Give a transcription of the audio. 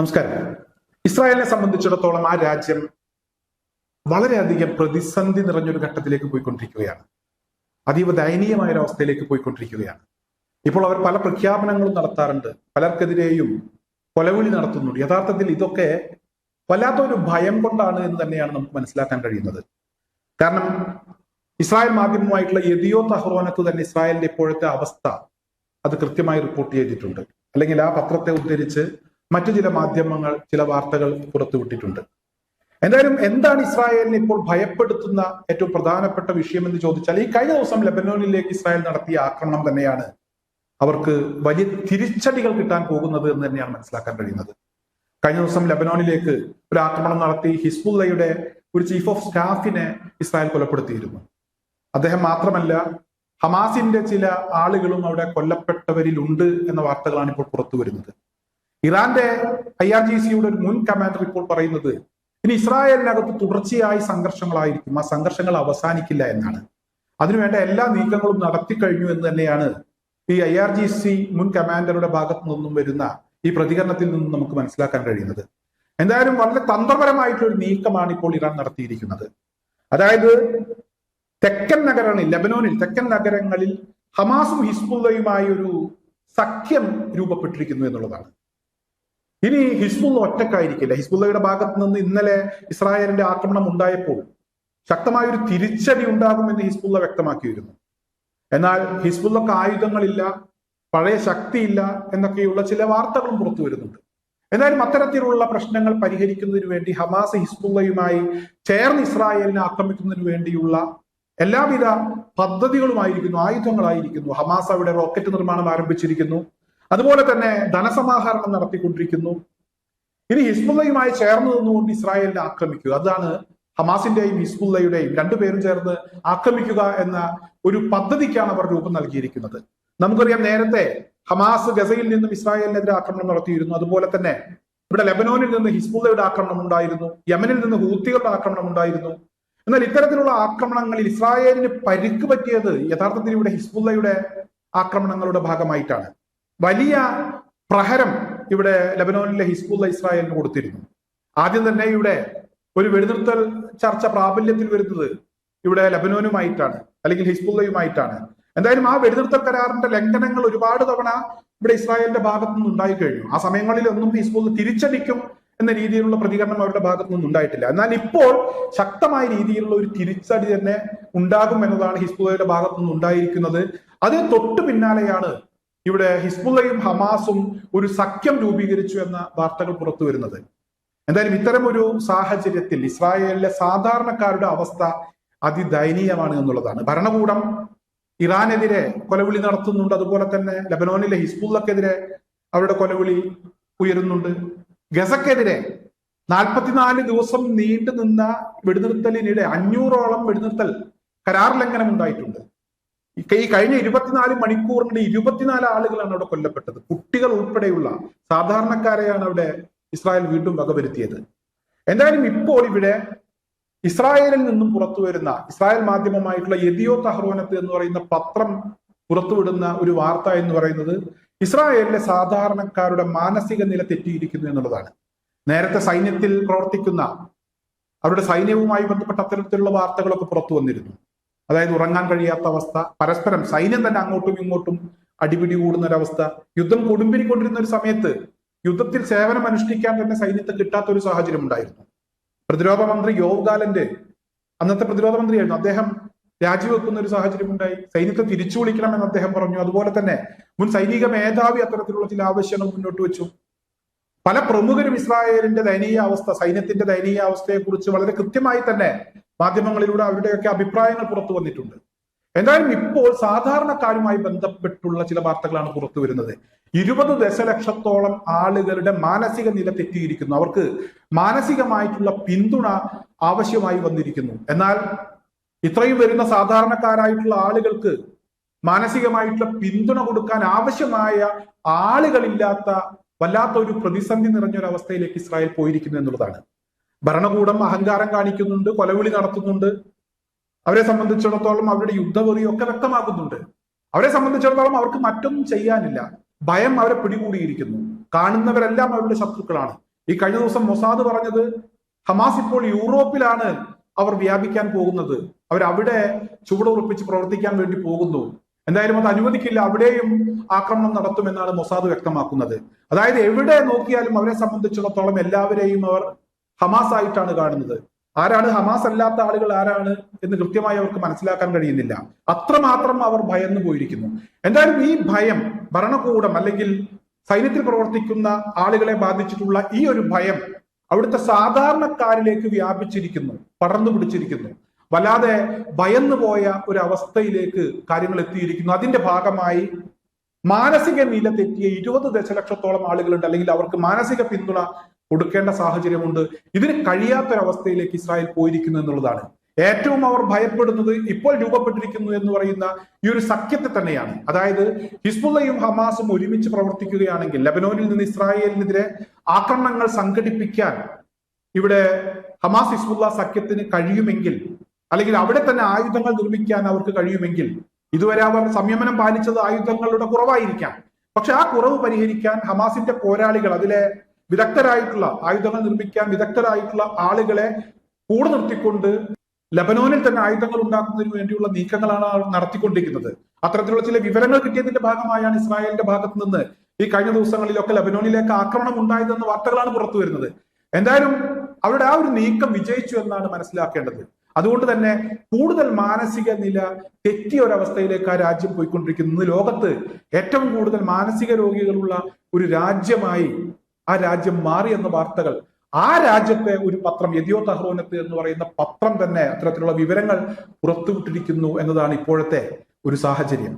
നമസ്കാരം. ഇസ്രായേലിനെ സംബന്ധിച്ചിടത്തോളം ആ രാജ്യം വളരെയധികം പ്രതിസന്ധി നിറഞ്ഞൊരു ഘട്ടത്തിലേക്ക് പോയിക്കൊണ്ടിരിക്കുകയാണ്. അതീവ ദയനീയമായ ഒരു അവസ്ഥയിലേക്ക് പോയിക്കൊണ്ടിരിക്കുകയാണ്. ഇപ്പോൾ അവർ പല പ്രഖ്യാപനങ്ങളും നടത്താറുണ്ട്. പലർക്കെതിരെയും കൊലവിളി നടത്തുന്നുണ്ട്. യഥാർത്ഥത്തിൽ ഇതൊക്കെ വല്ലാത്തൊരു ഭയം കൊണ്ടാണ് എന്ന് തന്നെയാണ് നമുക്ക് മനസ്സിലാക്കാൻ കഴിയുന്നത്. കാരണം ഇസ്രായേൽ മാധ്യമമായിട്ടുള്ള യദിയോ തഹ്റോനത്ത് തന്നെ ഇസ്രായേലിന്റെ ഇപ്പോഴത്തെ അവസ്ഥ അത് കൃത്യമായി റിപ്പോർട്ട് ചെയ്തിട്ടുണ്ട്. അല്ലെങ്കിൽ ആ പത്രത്തെ ഉദ്ധരിച്ച് മറ്റു ചില മാധ്യമങ്ങൾ ചില വാർത്തകൾ പുറത്തുവിട്ടിട്ടുണ്ട് എന്തായാലും എന്താണ് ഇസ്രായേലിനെ ഇപ്പോൾ ഭയപ്പെടുത്തുന്ന ഏറ്റവും പ്രധാനപ്പെട്ട വിഷയം എന്ന് ചോദിച്ചാൽ ഈ കഴിഞ്ഞ ദിവസം ലെബനോനിലേക്ക് ഇസ്രായേൽ നടത്തിയ ആക്രമണം തന്നെയാണ് അവർക്ക് വലിയ തിരിച്ചടികൾ കിട്ടാൻ പോകുന്നത് എന്ന് തന്നെയാണ് മനസ്സിലാക്കാൻ കഴിയുന്നത്. കഴിഞ്ഞ ദിവസം ലെബനോനിലേക്ക് ഒരു ആക്രമണം നടത്തി ഹിസ്ബുല്ലയുടെ ഒരു ചീഫ് ഓഫ് സ്റ്റാഫിനെ ഇസ്രായേൽ കൊലപ്പെടുത്തിയിരുന്നു. അദ്ദേഹം മാത്രമല്ല ഹമാസിന്റെ ചില ആളുകളും അവിടെ കൊല്ലപ്പെട്ടവരിലുണ്ട് എന്ന വാർത്തകളാണ് ഇപ്പോൾ പുറത്തു വരുന്നത്. ഇറാന്റെ ഐ ആർ ജി സിയുടെ ഒരു മുൻ കമാൻഡർ ഇപ്പോൾ പറയുന്നത് ഇനി ഇസ്രായേലിനകത്ത് തുടർച്ചയായി സംഘർഷങ്ങളായിരിക്കും. ആ സംഘർഷങ്ങൾ അവസാനിക്കില്ല എന്നാണ്. അതിനുവേണ്ട എല്ലാ നീക്കങ്ങളും നടത്തി കഴിഞ്ഞു എന്ന് തന്നെയാണ് ഈ ഐ ആർ ജി സി മുൻ കമാൻഡറുടെ ഭാഗത്തു നിന്നും വരുന്ന ഈ പ്രതികരണത്തിൽ നിന്നും നമുക്ക് മനസ്സിലാക്കാൻ കഴിയുന്നത്. എന്തായാലും വളരെ തന്ത്രപരമായിട്ടുള്ള ഒരു നീക്കമാണ് ഇപ്പോൾ ഇറാൻ നടത്തിയിരിക്കുന്നത്. അതായത് തെക്കൻ നഗരങ്ങളിൽ ലബനോനിൽ തെക്കൻ നഗരങ്ങളിൽ ഹമാസും ഹിസ്ബുള്ളയുമായി ഒരു സഖ്യം രൂപപ്പെട്ടിരിക്കുന്നു എന്നുള്ളതാണ്. ഇനി ഹിസ്ബുള്ള ഒറ്റക്കായിരിക്കില്ല ഹിസ്ബുള്ളയുടെ ഭാഗത്ത് നിന്ന് ഇന്നലെ ഇസ്രായേലിന്റെ ആക്രമണം ഉണ്ടായപ്പോൾ ശക്തമായ ഒരു തിരിച്ചടി ഉണ്ടാകുമെന്ന് ഹിസ്ബുള്ള വ്യക്തമാക്കിയിരുന്നു. എന്നാൽ ഹിസ്ബുള്ളക്ക് ആയുധങ്ങളില്ല പഴയ ശക്തിയില്ല എന്നൊക്കെയുള്ള ചില വാർത്തകളും പുറത്തു വരുന്നുണ്ട്. എന്നാലും അത്തരത്തിലുള്ള പ്രശ്നങ്ങൾ പരിഹരിക്കുന്നതിന് വേണ്ടി ഹമാസ് ഹിസ്ബുള്ളയുമായി ചേർന്ന് ഇസ്രായേലിനെ ആക്രമിക്കുന്നതിന് വേണ്ടിയുള്ള എല്ലാവിധ പദ്ധതികളുമായിരിക്കുന്നു ആയുധങ്ങളായിരിക്കുന്നു. ഹമാസ് അവിടെ റോക്കറ്റ് നിർമ്മാണം ആരംഭിച്ചിരിക്കുന്നു. അതുപോലെ തന്നെ ധനസമാഹരണം നടത്തിക്കൊണ്ടിരിക്കുന്നു. ഇനി ഹിസ്ബുള്ളയുമായി ചേർന്ന് നിന്നുകൊണ്ട് ഇസ്രായേലിനെ ആക്രമിക്കുക. അതാണ് ഹമാസിന്റെയും ഹിസ്ബുള്ളയുടെയും രണ്ടുപേരും ചേർന്ന് ആക്രമിക്കുക എന്ന ഒരു പദ്ധതിക്കാണ് അവർ രൂപം നൽകിയിരിക്കുന്നത്. നമുക്കറിയാം നേരത്തെ ഹമാസ് ഗസയിൽ നിന്നും ഇസ്രായേലിനെതിരെ ആക്രമണം നടത്തിയിരുന്നു. അതുപോലെ തന്നെ ഇവിടെ ലെബനോനിൽ നിന്ന് ഹിസ്ബുള്ളയുടെ ആക്രമണം ഉണ്ടായിരുന്നു. യമനിൽ നിന്ന് ഹൂത്തികളുടെ ആക്രമണം ഉണ്ടായിരുന്നു. എന്നാൽ ഇത്തരത്തിലുള്ള ആക്രമണങ്ങളിൽ ഇസ്രായേലിന് പരിക്ക് പറ്റിയത് യഥാർത്ഥത്തിൽ ഇവിടെ ഹിസ്ബുള്ളയുടെ ആക്രമണങ്ങളുടെ ഭാഗമായിട്ടാണ്. വലിയ പ്രഹരം ഇവിടെ ലബനോനിലെ ഹിസ്ബുള്ള ഇസ്രായേലിന് കൊടുത്തിരുന്നു. ആദ്യം തന്നെ ഇവിടെ ഒരു വെടിനിർത്തൽ ചർച്ച പ്രാബല്യത്തിൽ വരുന്നത് ഇവിടെ ലബനോനുമായിട്ടാണ് അല്ലെങ്കിൽ ഹിസ്ബുള്ളയുമായിട്ടാണ്. എന്തായാലും ആ വെടിനിർത്തൽ കരാറിന്റെ ലംഘനങ്ങൾ ഒരുപാട് തവണ ഇവിടെ ഇസ്രായേലിന്റെ ഭാഗത്തു നിന്ന് ഉണ്ടായി കഴിഞ്ഞു. ആ സമയങ്ങളിലൊന്നും ഹിസ്ബുള്ള തിരിച്ചടിക്കും എന്ന രീതിയിലുള്ള പ്രതികരണം അവരുടെ ഭാഗത്തു നിന്നും ഉണ്ടായിട്ടില്ല. എന്നാൽ ഇപ്പോൾ ശക്തമായ രീതിയിലുള്ള ഒരു തിരിച്ചടി തന്നെ ഉണ്ടാകും എന്നതാണ് ഹിസ്ബുള്ളയുടെ ഭാഗത്തു നിന്ന് ഉണ്ടായിരിക്കുന്നത്. അതിന് തൊട്ടു പിന്നാലെയാണ് ഇവിടെ ഹിസ്ബുള്ളയും ഹമാസും ഒരു സഖ്യം രൂപീകരിച്ചു എന്ന വാർത്തകൾ പുറത്തു വരുന്നത്. എന്തായാലും ഇത്തരം ഒരു സാഹചര്യത്തിൽ ഇസ്രായേലിലെ സാധാരണക്കാരുടെ അവസ്ഥ അതിദയനീയമാണ് എന്നുള്ളതാണ്. ഭരണകൂടം ഇറാനെതിരെ കൊലവിളി നടത്തുന്നുണ്ട്. അതുപോലെ തന്നെ ലബനോനിലെ ഹിസ്ബുള്ളക്കെതിരെ അവരുടെ കൊലവിളി ഉയരുന്നുണ്ട്. ഗസക്കെതിരെ നാൽപ്പത്തിനാല് ദിവസം നീണ്ടു നിന്ന വെടിനിർത്തലിനിടെ അഞ്ഞൂറോളം വെടിനിർത്തൽ കരാർ ലംഘനം ഉണ്ടായിട്ടുണ്ട്. ഈ കഴിഞ്ഞ ഇരുപത്തിനാല് മണിക്കൂറിനിടെ ഇരുപത്തിനാല് ആളുകളാണ് അവിടെ കൊല്ലപ്പെട്ടത്. കുട്ടികൾ ഉൾപ്പെടെയുള്ള സാധാരണക്കാരെയാണ് അവിടെ ഇസ്രായേൽ വീണ്ടും വകവരുത്തിയത്. എന്തായാലും ഇപ്പോൾ ഇവിടെ ഇസ്രായേലിൽ നിന്നും പുറത്തു വരുന്ന ഇസ്രായേൽ മാധ്യമമായിട്ടുള്ള യദിയോ തഹ്റോനത്ത് എന്ന് പറയുന്ന പത്രം പുറത്തുവിടുന്ന ഒരു വാർത്ത എന്ന് പറയുന്നത് ഇസ്രായേലിലെ സാധാരണക്കാരുടെ മാനസിക നില തെറ്റിയിരിക്കുന്നു എന്നുള്ളതാണ്. നേരത്തെ സൈന്യത്തിൽ പ്രവർത്തിക്കുന്ന അവരുടെ സൈന്യവുമായി ബന്ധപ്പെട്ട അത്തരത്തിലുള്ള വാർത്തകളൊക്കെ പുറത്തു വന്നിരുന്നു. അതായത് ഉറങ്ങാൻ കഴിയാത്ത അവസ്ഥ പരസ്പരം സൈന്യം തന്നെ അങ്ങോട്ടും ഇങ്ങോട്ടും അടിപിടി കൂടുന്ന ഒരവസ്ഥ യുദ്ധം കൊടുമ്പിരിക്കൊണ്ടിരുന്ന ഒരു സമയത്ത് യുദ്ധത്തിൽ സേവനം അനുഷ്ഠിക്കാൻ തന്നെ സൈന്യത്തെ കിട്ടാത്ത ഒരു സാഹചര്യം ഉണ്ടായിരുന്നു. പ്രതിരോധ മന്ത്രി യോവ് അന്നത്തെ പ്രതിരോധ മന്ത്രിയായിരുന്നു. അദ്ദേഹം രാജിവെക്കുന്ന ഒരു സാഹചര്യം ഉണ്ടായി. സൈന്യത്തെ തിരിച്ചു വിളിക്കണമെന്ന് അദ്ദേഹം പറഞ്ഞു. അതുപോലെ തന്നെ മുൻ സൈനിക മേധാവി അത്തരത്തിലുള്ള ചില ആവശ്യങ്ങൾ മുന്നോട്ട് വെച്ചു. പല പ്രമുഖരും ഇസ്രായേലിന്റെ ദയനീയ അവസ്ഥ സൈന്യത്തിന്റെ ദയനീയ അവസ്ഥയെ കുറിച്ച് വളരെ കൃത്യമായി തന്നെ മാധ്യമങ്ങളിലൂടെ അവരുടെയൊക്കെ അഭിപ്രായങ്ങൾ പുറത്തു വന്നിട്ടുണ്ട്. എന്തായാലും ഇപ്പോൾ സാധാരണക്കാരുമായി ബന്ധപ്പെട്ടുള്ള ചില വാർത്തകളാണ് പുറത്തു വരുന്നത്. ഇരുപത് ദശലക്ഷത്തോളം ആളുകളുടെ മാനസിക നില തെറ്റിയിരിക്കുന്നു. അവർക്ക് മാനസികമായിട്ടുള്ള പിന്തുണ ആവശ്യമായി വന്നിരിക്കുന്നു. എന്നാൽ ഇത്രയും വരുന്ന സാധാരണക്കാരായിട്ടുള്ള ആളുകൾക്ക് മാനസികമായിട്ടുള്ള പിന്തുണ കൊടുക്കാൻ ആവശ്യമായ ആളുകളില്ലാത്ത വല്ലാത്ത ഒരു പ്രതിസന്ധി നിറഞ്ഞൊരവസ്ഥയിലേക്ക് ഇസ്രായേൽ പോയിരിക്കുന്നു എന്നുള്ളതാണ്. ഭരണകൂടം അഹങ്കാരം കാണിക്കുന്നുണ്ട് കൊലവിളി നടത്തുന്നുണ്ട്. അവരെ സംബന്ധിച്ചിടത്തോളം അവരുടെ യുദ്ധവെറിയൊക്കെ വ്യക്തമാക്കുന്നുണ്ട്. അവരെ സംബന്ധിച്ചിടത്തോളം അവർക്ക് മറ്റൊന്നും ചെയ്യാനില്ല. ഭയം അവരെ പിടികൂടിയിരിക്കുന്നു. കാണുന്നവരെല്ലാം അവരുടെ ശത്രുക്കളാണ്. ഈ കഴിഞ്ഞ ദിവസം മൊസാദ് പറഞ്ഞത് ഹമാസ് ഇപ്പോൾ യൂറോപ്പിലാണ് അവർ വ്യാപിക്കാൻ പോകുന്നത്. അവർ അവിടെ ചുവടുറപ്പിച്ച് പ്രവർത്തിക്കാൻ വേണ്ടി പോകുന്നു. എന്തായാലും അത് അനുവദിക്കില്ല. അവിടെയും ആക്രമണം നടത്തുമെന്നാണ് മൊസാദ് വ്യക്തമാക്കുന്നത്. അതായത് എവിടെ നോക്കിയാലും അവരെ സംബന്ധിച്ചിടത്തോളം എല്ലാവരെയും അവർ ഹമാസ് ആയിട്ടാണ് കാണുന്നത്. ആരാണ് ഹമാസ് അല്ലാത്ത ആളുകൾ ആരാണ് എന്ന് കൃത്യമായി അവർക്ക് മനസ്സിലാക്കാൻ കഴിയുന്നില്ല. അത്രമാത്രം അവർ ഭയന്നു പോയിരിക്കുന്നു. എന്തായാലും ഈ ഭയം ഭരണകൂടം അല്ലെങ്കിൽ സൈന്യത്തിൽ പ്രവർത്തിക്കുന്ന ആളുകളെ ബാധിച്ചിട്ടുള്ള ഈ ഒരു ഭയം അവിടുത്തെ സാധാരണക്കാരിലേക്ക് വ്യാപിച്ചിരിക്കുന്നു പടർന്നു പിടിച്ചിരിക്കുന്നു. വല്ലാതെ ഭയന്നു പോയ ഒരു അവസ്ഥയിലേക്ക് കാര്യങ്ങൾ എത്തിയിരിക്കുന്നു. അതിന്റെ ഭാഗമായി മാനസിക നില തെറ്റിയ ഇരുപത് ദശലക്ഷത്തോളം ആളുകളുണ്ട്. അല്ലെങ്കിൽ അവർക്ക് മാനസിക പിന്തുണ കൊടുക്കേണ്ട സാഹചര്യമുണ്ട്. ഇതിന് കഴിയാത്തൊരവസ്ഥയിലേക്ക് ഇസ്രായേൽ പോയിരിക്കുന്നു എന്നുള്ളതാണ്. ഏറ്റവും അവർ ഭയപ്പെടുന്നത് ഇപ്പോൾ രൂപപ്പെട്ടിരിക്കുന്നു എന്ന് പറയുന്ന ഈ ഒരു സഖ്യത്തെ തന്നെയാണ്. അതായത് ഹിസ്ബുള്ളയും ഹമാസും ഒരുമിച്ച് പ്രവർത്തിക്കുകയാണെങ്കിൽ ലബനോനിൽ നിന്ന് ഇസ്രായേലിനെതിരെ ആക്രമണങ്ങൾ സംഘടിപ്പിക്കാൻ ഇവിടെ ഹമാസ് ഹിസ്ബുള്ള സഖ്യത്തിന് കഴിയുമെങ്കിൽ അല്ലെങ്കിൽ അവിടെ തന്നെ ആയുധങ്ങൾ നിർമ്മിക്കാൻ അവർക്ക് കഴിയുമെങ്കിൽ ഇതുവരെ അവർ സംയമനം പാലിച്ചത് ആയുധങ്ങളുടെ കുറവായിരിക്കാം. പക്ഷെ ആ കുറവ് പരിഹരിക്കാൻ ഹമാസിന്റെ പോരാളികൾ അതിലെ വിദഗ്ധരായിട്ടുള്ള ആയുധങ്ങൾ നിർമ്മിക്കാൻ വിദഗ്ധരായിട്ടുള്ള ആളുകളെ കൂടെ നിർത്തിക്കൊണ്ട് ലബനോനിൽ തന്നെ ആയുധങ്ങൾ ഉണ്ടാക്കുന്നതിന് വേണ്ടിയുള്ള നീക്കങ്ങളാണ് നടത്തിക്കൊണ്ടിരിക്കുന്നത്. അത്തരത്തിലുള്ള ചില വിവരങ്ങൾ കിട്ടിയതിന്റെ ഭാഗമായാണ് ഇസ്രായേലിന്റെ ഭാഗത്ത് നിന്ന് ഈ കഴിഞ്ഞ ദിവസങ്ങളിലൊക്കെ ലബനോനിലേക്ക് ആക്രമണം ഉണ്ടായതെന്ന വാർത്തകളാണ് പുറത്തു വരുന്നത്. എന്തായാലും അവരുടെ ആ ഒരു നീക്കം വിജയിച്ചു എന്നാണ് മനസ്സിലാക്കേണ്ടത്. അതുകൊണ്ട് തന്നെ കൂടുതൽ മാനസിക നില തെറ്റിയ ഒരവസ്ഥയിലേക്ക് ആ രാജ്യം പോയിക്കൊണ്ടിരിക്കുന്നു. ഇന്ന് ലോകത്ത് ഏറ്റവും കൂടുതൽ മാനസിക രോഗികളുള്ള ഒരു രാജ്യമായി ആ രാജ്യം മാറി എന്ന വാർത്തകൾ ആ രാജ്യത്തെ ഒരു പത്രം യദിയോ തഹ്റോനത്ത് എന്ന് പറയുന്ന പത്രം തന്നെ അത്തരത്തിലുള്ള വിവരങ്ങൾ പുറത്തുവിട്ടിരിക്കുന്നു എന്നതാണ് ഇപ്പോഴത്തെ ഒരു സാഹചര്യം.